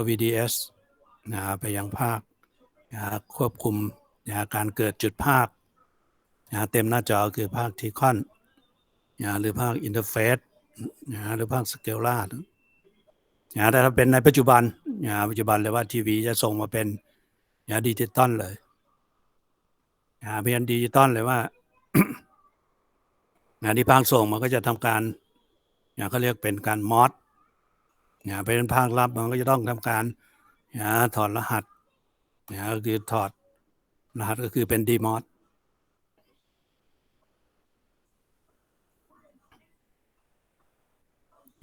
LVDS นะไปยังภาคนะควบคุมนะการเกิดจุดภาคนะเต็มหน้าจอคือภาคทีคอนนะหรือภาคอินเทอร์เฟซนะหรือภาคสเกลล่านะแต่ถ้าเป็นในปัจจุบันนะปัจจุบันเลยว่าทีวีจะส่งมาเป็นนะดิจิตอลเลยนะเป็นดิจิตอลเลยว่านะที่ภาคส่งมันก็จะทำการนะเขาเรียกเป็นการมอด นะเป็นภาครับมันก็จะต้องทำการนะถอดรหัสนะก็คือถอดรหัสก็คือเป็นดีมอด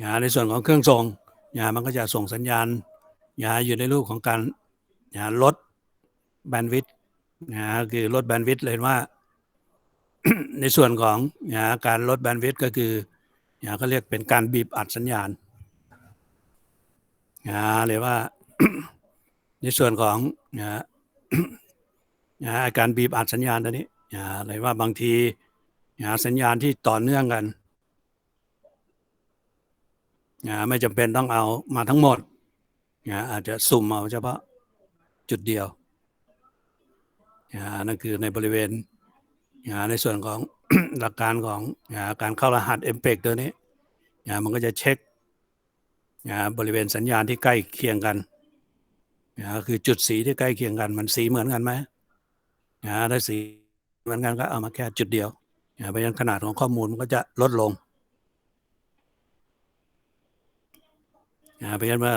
นะในส่วนของเครื่องส่งนะมันก็จะส่งสัญญาณนะอยู่ในรูปของการนะลดแบนด์วิดต์นะคือลดแบนด์วิดต์เลยว่า ในส่วนของนะการลดแบนด์วิดต์ก็คือนะเขาเรียกเป็นการบีบอัดสัญญาณ นะหรือว่าในส่วนของนะนะการบีบอัดสัญญาณตัวนี้นะหรือว่าบางทีนะสัญญาณที่ต่อเนื่องกันนะไม่จำเป็นต้องเอามาทั้งหมดนะอาจจะสุ่มเอาเฉพาะจุดเดียวนะนั่นคือในบริเวณนะในส่วนของหลักการของนะการเข้ารหัส m p e g ตัวนี้นะมันก็จะเช็ค นะบริเวณสัญญาณที่ใกล้เคียงกันนะคือจุดสีที่ใกล้เคียงกัน มันสีเหมือนกันไหมนะถ้าสีเหมือนกันก็เอามาแค่จุดเดียวนะเพราะฉะนั้นขนาดของข้อมูลมันก็จะลดลงนะเพราะฉะนั้นว่า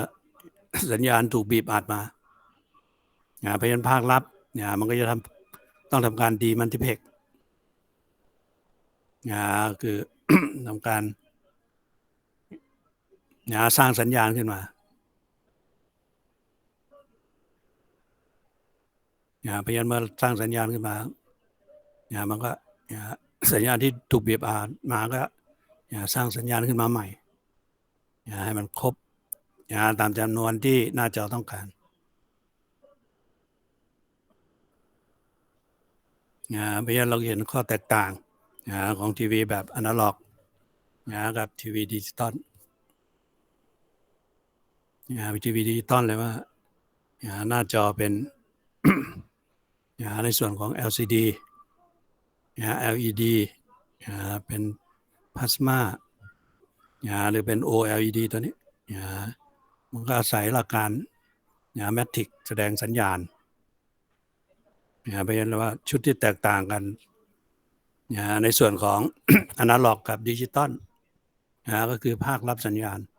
สัญญาณถูกบีบอัดมานะเพราะฉะนั้นภาครับนะมันก็จะทำต้องทำการดีมันติเพกนะคือทำการ นะสร้างสัญญาณขึ้นมานะพราะฉะนั้นมื่อสร้างสัญญาณขึ้นมานะมันก็นะสัญญาณที่ถูกเบียบอัดมาก็นะสร้างสัญญาณขึ้นมาใหม่นะให้มันครบนะตามจำนวนที่หน้าจอต้องการนะพราะฉะนั้นเราเห็นข้อแตกต่างนะของทีวีแบบอนาล็อกนะกับทีวีดิจิตอล ทีวีดิจิตอลเลยว่าหน้าจอเป็นในส่วนของ LCD นะ LED เป็นพลาสมาหรือเป็น OLED ตัวนี้มันก็อาศัยหลักการแมทริกแสดงสัญญาณเพราะฉะนั้นว่าชุดที่แตกต่างกันในส่วนของอนาล็อกกับดิจิตอลนะก็คือภาครับสัญญาณนะ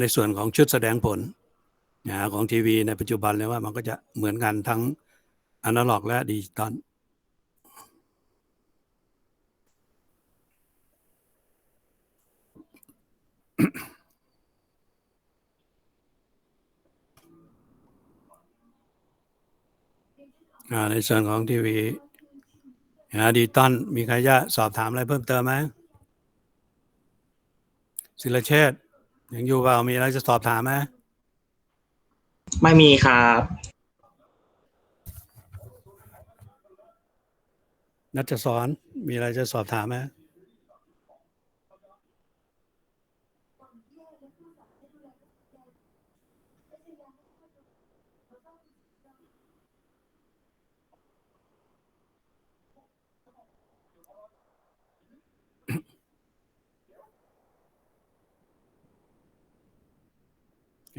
ในส่วนของชุดแสดงผลนะของทีวีในปัจจุบันเลยว่ามันก็จะเหมือนกันทั้งอนาล็อกและดิจิตอลในส่วนของทีวีดิจิตอลมีใครจะสอบถามอะไรเพิ่มเติมไหมศิลเชษฐ์ ยังอยู่เปล่ามีอะไรจะสอบถามไหมไม่มีครับนัทสอนมีอะไรจะสอบถามไหม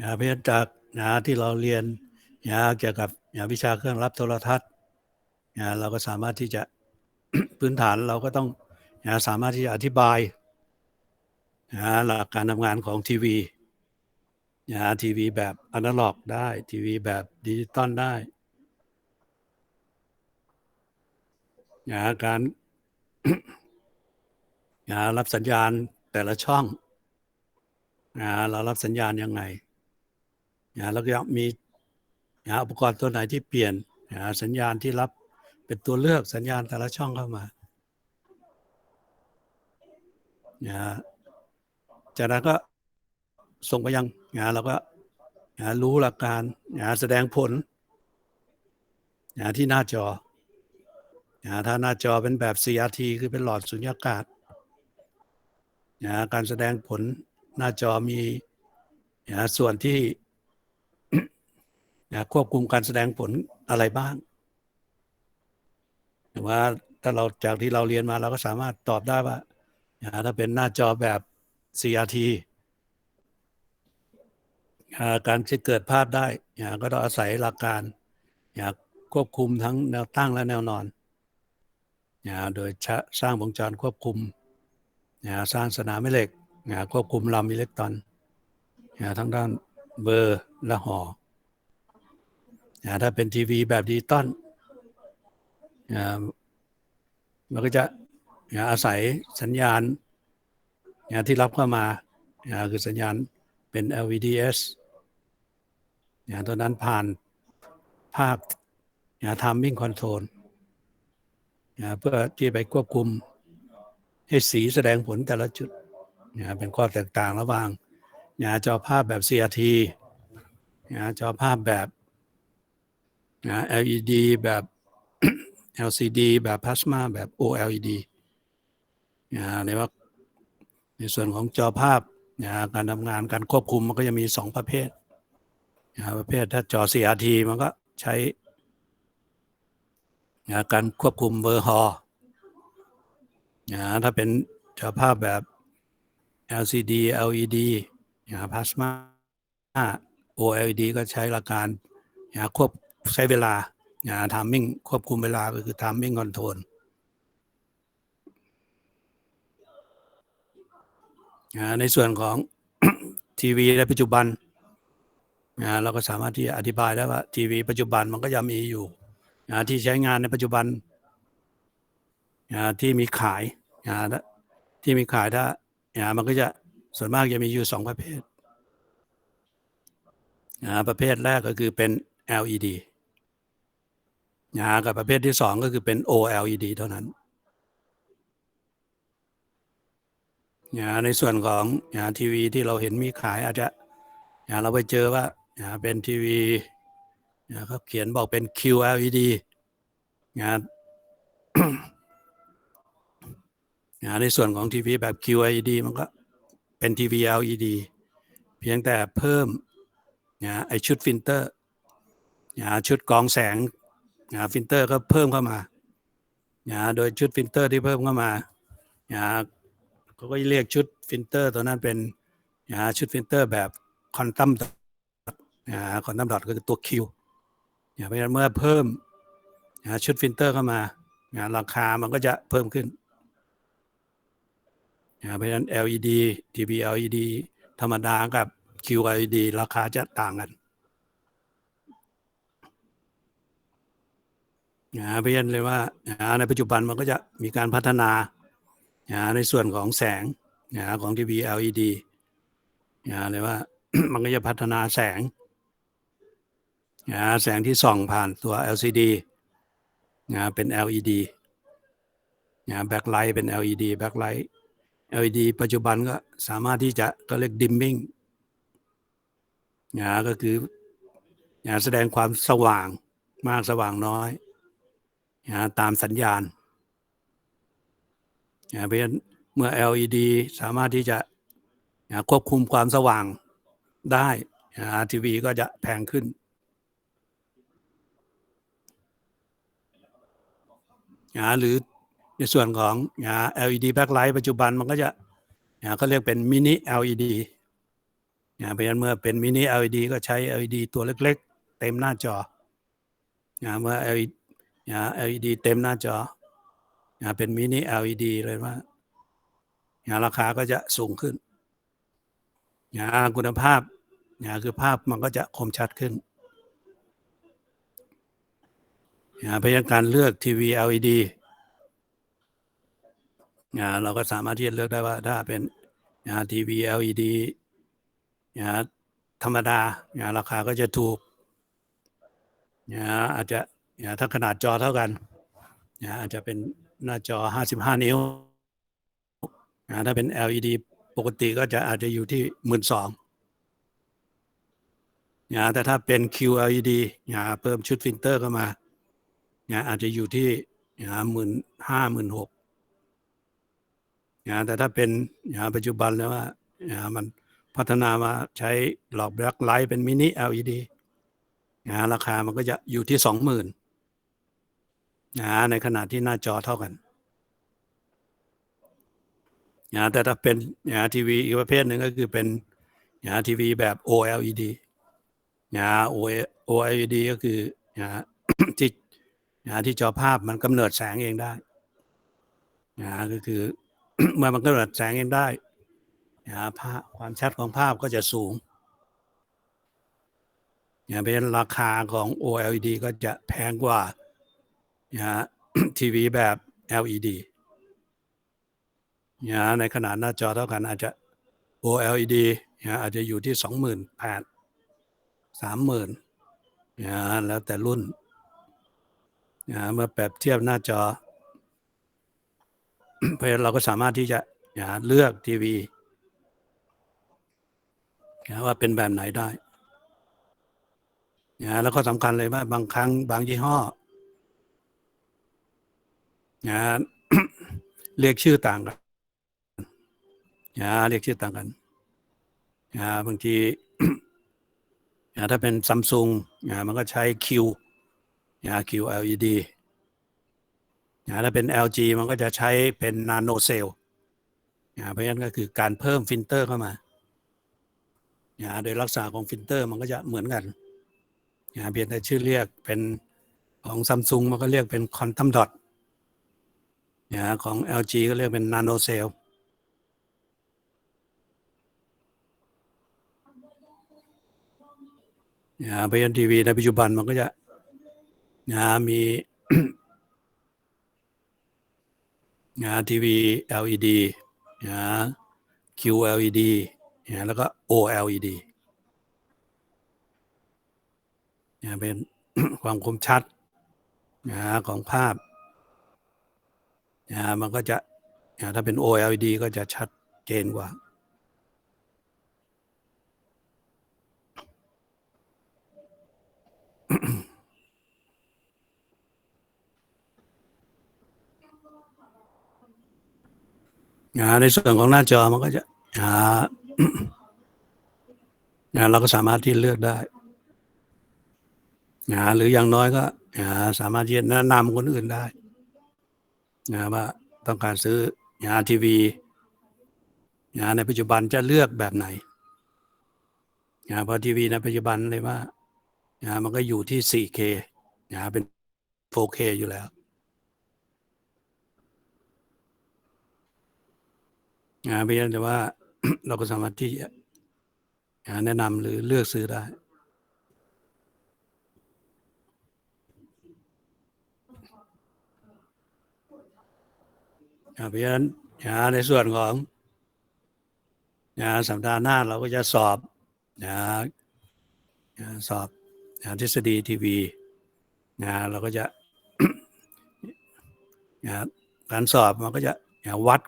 นะเพื่อจากนะที่เราเรียนนะเกี่ยวกับนะวิชาเครื่องรับโทรทัศน์นะเราก็สามารถที่จะพื้นฐานเราก็ต้องนะสามารถที่จะอธิบายนะหลักการทำงานของทีวีนะทีวีแบบอนาล็อกได้ทีวีแบบดิจิตอลได้นะการนะรับสัญญาณแต่ละช่องนะเรารับสัญญาณยังไง นะแล้วก็มีนะอุปกรณ์ตัวไหนที่เปลี่ยนนะสัญญาณที่รับเป็นตัวเลือกสัญญาณแต่ละช่องเข้ามานะจากนั้นก็ส่งไปยังนะเราก็นะรู้หลักการนะแสดงผลนะที่หน้าจอนะถ้าหน้าจอเป็นแบบ CRT คือเป็นหลอดสุญญากาศนะการแสดงผลหน้าจอมีนะส่วนที่ นะควบคุมการแสดงผลอะไรบ้างแต่ว่าถ้าเราจากที่เราเรียนมาเราก็สามารถตอบได้ว่านะถ้าเป็นหน้าจอแบบ CRT การจะเกิดภาพได้นะก็ต้องอาศัยหลักการนะควบคุมทั้งแนวตั้งและแนวนอนนะโดยสร้างวงจรควบคุมนะสร้างสนามแม่เหล็กนะควบคุมลำอิเล็กตรอนนะทั้งด้านเบอร์และหอ ถ้าเป็นทีวีแบบดิจิตอลนะมันก็จะนะอาศัยสัญญาณนะที่รับเข้ามานะคือสัญญาณเป็น LVDS นะตัวนั้นผ่านภาคนะ timing control นะเพื่อที่ไปควบคุมให้สีแสดงผลแต่ละจุดนะเป็นข้อแตกต่างระหว่างนะจอภาพแบบ CRT นะจอภาพแบบ นะ LED แบบ LCD แบบพลาสมาแบบ OLED นะในว่าในส่วนของจอภาพนะการทำงานการควบคุมมันก็จะมีสองประเภทนะประเภทถ้าจอ CRT มันก็ใช้นะการควบคุมเบอร์ฮอนะถ้าเป็นจอภาพแบบ LCD LED นะพลาสมา OLED ก็ใช้หลักการนะควบ ใช้เวลานะทามมิ่งควบคุมเวลาก็คือ timing control นในส่วนของทีวีในปัจจุบันเราก็สามารถที่จะอธิบายได้ว่าทีวีปัจจุบันมันก็ยังมีอยู่ที่ใช้งานในปัจจุบันที่มีขายที่มีขายถ้ามันก็จะส่วนมากจะมีอยู่สองประเภทประเภทแรกก็คือเป็น LED นะกับประเภทที่สองก็คือเป็น OLED เท่านั้นนะในส่วนของนะทีวีที่เราเห็นมีขายอาจจะนะเราไปเจอว่านะเป็นทีวีนะเขาเขียนบอกเป็น QLED นะนะในส่วนของทีวีแบบ QLED มันก็เป็นทีวี LED เพียงแต่เพิ่มนะไอชุดฟิลเตอร์นะชุดกรองแสง นะฟิลเตอร์ก็เพิ่มเข้ามานะโดยชุดฟิลเตอร์ที่เพิ่มเข้ามานะเขาก็เรียกชุดฟิลเตอร์ตัวนั้นเป็นนะชุดฟิลเตอร์แบบคอนตัมนะคอนตัมดอทก็คือตัว Q นะเพราะฉะนั้นเมื่อเพิ่มนะชุดฟิลเตอร์เข้ามานะราคามันก็จะเพิ่มขึ้นนะเพราะฉะนั้น LED TV LED ธรรมดากับ QLED ราคาจะต่างกัน นะเพราะฉะนั้นเลยว่านะในปัจจุบันมันก็จะมีการพัฒนานะในส่วนของแสงนะของทีวี LED นะเลยว่ามันก็จะพัฒนาแสงนะแสงที่ส่องผ่านตัว LCD นะเป็น LED นะแบ็คไลท์เป็น LED แบ็คไลท์ LED ปัจจุบันก็สามารถที่จะก็เรียก dimming นะก็คือนะแสดงความสว่างมากสว่างน้อย นะตามสัญญาณนะเพราะฉะนั้นเมื่อ LED สามารถที่จะนะควบคุมความสว่างได้นะทีวีก็จะแพงขึ้นนะหรือในส่วนของนะ LED backlight ปัจจุบันมันก็จะนะเขาเรียกเป็นมินิ LED นะเพราะฉะนั้นเมื่อเป็นมินิ LED ก็ใช้ LED ตัวเล็ก ๆ เต็มหน้าจอนะเมื่อ LED นะ LED เต็มหน้าจอนะเป็นมินิ LED เลยว่านะราคาก็จะสูงขึ้นนะคุณภาพนะคือภาพมันก็จะคมชัดขึ้นนะเพราะฉะนั้นการเลือกทีวี LED นะเราก็สามารถที่จะเลือกได้ว่าถ้าเป็นนะทีวี LED นะธรรมดานะราคาก็จะถูกนะอาจจะ นะถ้าขนาดจอเท่ากันนะอาจจะเป็นหน้าจอ 55 นิ้วนะถ้าเป็น LED ปกติก็จะอาจจะอยู่ที่หมื่นสองนะแต่ถ้าเป็น QLED นะเพิ่มชุดฟิลเตอร์เข้ามานะอาจจะอยู่ที่นะหมื่นห้าหมื่นหกนะแต่ถ้าเป็นนะปัจจุบันแล้วว่านะมันพัฒนามาใช้หลอกแบล็คไลท์เป็นมินิ LED นะราคามันก็จะอยู่ที่สองหมื่น นะในขณะที่หน้าจอเท่ากันนะแต่ถ้าเป็นนะทีวีอีกประเภทหนึ่งก็คือเป็นนะทีวีแบบ OLED นะ OLED ก็คือนะที่นะที่จอภาพมันกำเนิดแสงเองได้นะก็คือเมื่อมันกำเนิดแสงเองได้นะภาพความชัดของภาพก็จะสูงนะเพราะฉะนั้นราคาของ OLED ก็จะแพงกว่า นะทีวีแบบ LED นะในขนาดหน้าจอเท่ากันอาจจะ OLED นะอาจจะอยู่ที่สองหมื่นแปดสามหมื่นะแล้วแต่รุ่นนะเมื่อแปรบเทียบหน้าจอ เพราะเราก็สามารถที่จะนะเลือกทีวีนะว่าเป็นแบบไหนได้นะแล้วก็สำคัญเลยว่าบางครั้งบางยี่ห้อ นะเรียกชื่อต่างกันนะเรียกชื่อต่างกันนะบางทีนะถ้าเป็นซัมซุงนะมันก็ใช้ Q นะ QLED นะถ้าเป็น LG มันก็จะใช้เป็นนาโนเซลนะเพราะฉะนั้นก็คือการเพิ่มฟิลเตอร์เข้ามานะโดยลักษณะของฟิลเตอร์มันก็จะเหมือนกันนะเพียงแต่ชื่อเรียกเป็นของซัมซุงมันก็เรียกเป็นคอนตัมดอท นะของ LG ก็เรียกเป็นนาโนเซลนะเพราะฉะนั้นทีวีในปัจจุบันมันก็จะนะมีนะทีวี LED นะ QLED นะแล้วก็ OLED นะเป็นความคมชัดนะของภาพ นะมันก็จะนะถ้าเป็น OLED ก็จะชัดเจนกว่า ในส่วนของหน้าจอมันก็จะนะเราก็สามารถที่เลือกได้นะหรืออย่างน้อยก็นะสามารถที่จะแนะนำคนอื่นได้ นะว่าต้องการซื้อนะทีวีนะในปัจจุบันจะเลือกแบบไหนนะเพราะทีวีในปัจจุบันเลยว่านะมันก็อยู่ที่ 4K นะเป็น 4K อยู่แล้วนะเพราะฉะนั้นแต่ว่าเราก็สามารถที่จะอ่าแนะนำหรือเลือกซื้อได้ เพราะฉะนั้นในส่วนของสัปดาห์หน้าเราก็จะสอบสอบทฤษฎีทีวีเราก็จะการสอบมันก็จะวัด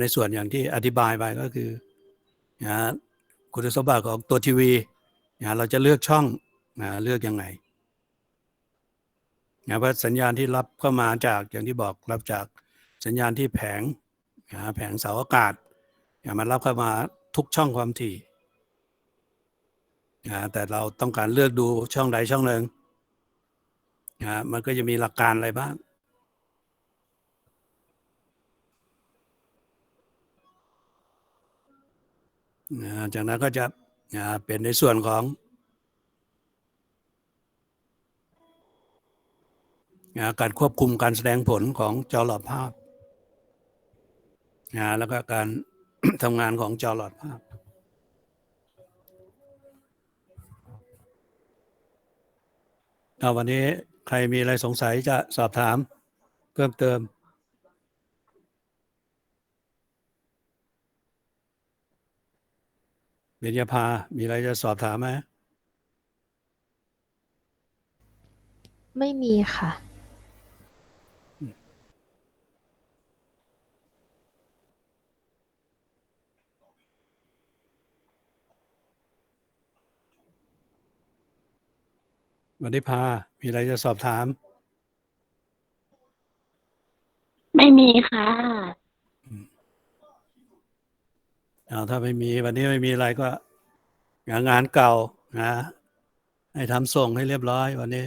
ในส่วนอย่างที่อธิบายไปก็คือคุณสมบัติของตัวทีวีเราจะเลือกช่องเลือกยังไงเพราะสัญญาณที่รับเข้ามาจากอย่างที่บอกรับจาก สัญญาณที่แผงแผงเสาอากาศมันรับเข้ามาทุกช่องความถี่แต่เราต้องการเลือกดูช่องใดช่องหนึ่งมันก็จะมีหลักการอะไรบ้างจากนั้นก็จะเป็นในส่วนของการควบคุมการแสดงผลของจอหลอดภาพ นะแล้วก็การทำงานของจอหลอดภาพ เอาวันนี้ใครมีอะไรสงสัยจะสอบถามเพิ่มเติม เบญญาภา มีอะไรจะสอบถามไหม ไม่มีค่ะ วันนี้พา มีอะไรจะสอบถาม ไม่มีค่ะ เอาถ้าไม่มีวันนี้ไม่มีอะไรก็ งานงานเก่านะให้ทำส่งให้เรียบร้อยวันนี้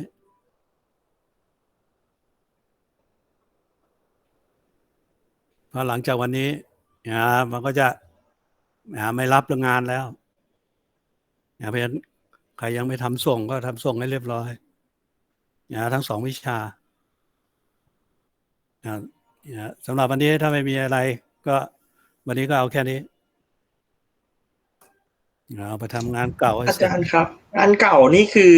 พอหลังจากวันนี้นะมันก็จะนะไม่รับงานแล้วนะเพราะฉะนั้น ใครยังไม่ทำส่งก็ทำส่งให้เรียบร้อยนะทั้งสองวิชานะนะสำหรับวันนี้ถ้าไม่มีอะไร ก็วันนี้ก็เอาแค่นี้เอาไปทำงานเก่าให้อาเสร็จจารย์ครับ งานเก่านี่คือ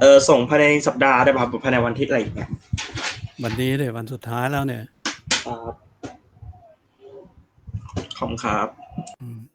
เออส่งภายในสัปดาห์ได้ป่ะครับภายในวันอาทิตย์อะไรอย่างเงี้ยวันนี้เลยวันสุดท้ายแล้วเนี่ยครับขอบคุณครับอืม